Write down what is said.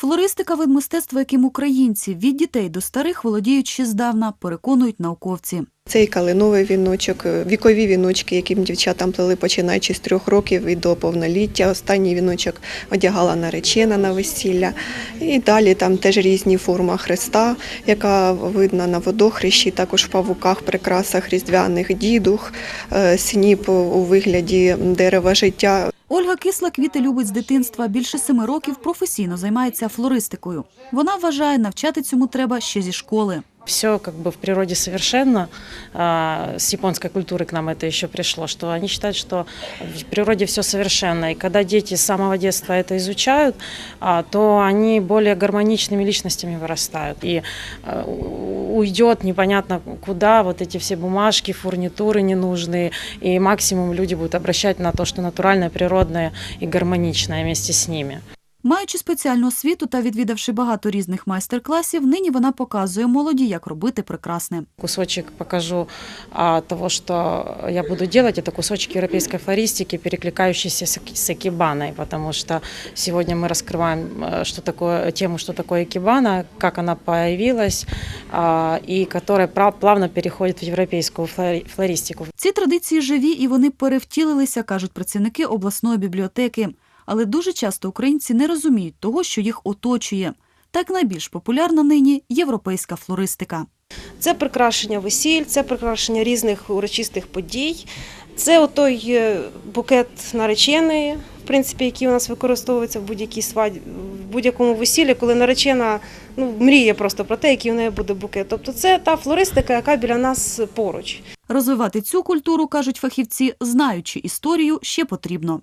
Флористика вид мистецтва, яким українці від дітей до старих володіють ще здавна, переконують науковці. Цей калиновий віночок, е, вікові віночки, яким дівчатам плели починаючи з трьох років і до повноліття. Останній віночок одягала наречена на весілля. І далі там теж різні форми хреста, яка видна на водохрещі, також в павуках, прикрасах різдвяних дідух, е, сніп у вигляді дерева життя. Ольга Кисла квіти любить з дитинства. Більше семи років професійно займається флористикою. Вона вважає, навчати цьому треба ще зі школи. Все как бы в природе совершенно. А, С японской культуры к нам это еще пришло, что они считают, что в природе все совершенно. И когда дети с самого детства это изучают, а, то они более гармоничными личностями вырастают. И а, у- уйдет непонятно куда вот эти все бумажки, фурнитуры ненужные. И максимум люди будут обращать на то, что натуральное, природное и гармоничное вместе с ними. Маючи спеціальну освіту та відвідавши багато різних майстер-класів, нині вона показує молоді, як робити прекрасне. Кусочек покажу а, того, что я буду делать. Это кусочек европейской флористики, перекликающийся с, аки- с экибаной, потому что сегодня мы раскрываем э, что такое, тему, что такое экибана, как она появилась, а, и которая пра- плавно переходит в европейскую флори- флористику. Ці традиції живі і вони перевтілилися, кажуть працівники обласної бібліотеки. Але дуже часто українці не розуміють того, що їх оточує. Так найбільш популярна нині європейська флористика. Це прикрашення весіль, це прикрашення різних урочистих подій. Це отой е, букет нареченої, в принципі, який у нас використовується в будь-якій свадь... в будь-якому весіллі, коли наречена ну, мріє просто про те, який у неї буде букет. Тобто це та флористика, яка біля нас поруч. Розвивати цю культуру, кажуть фахівці, знаючи історію, ще потрібно.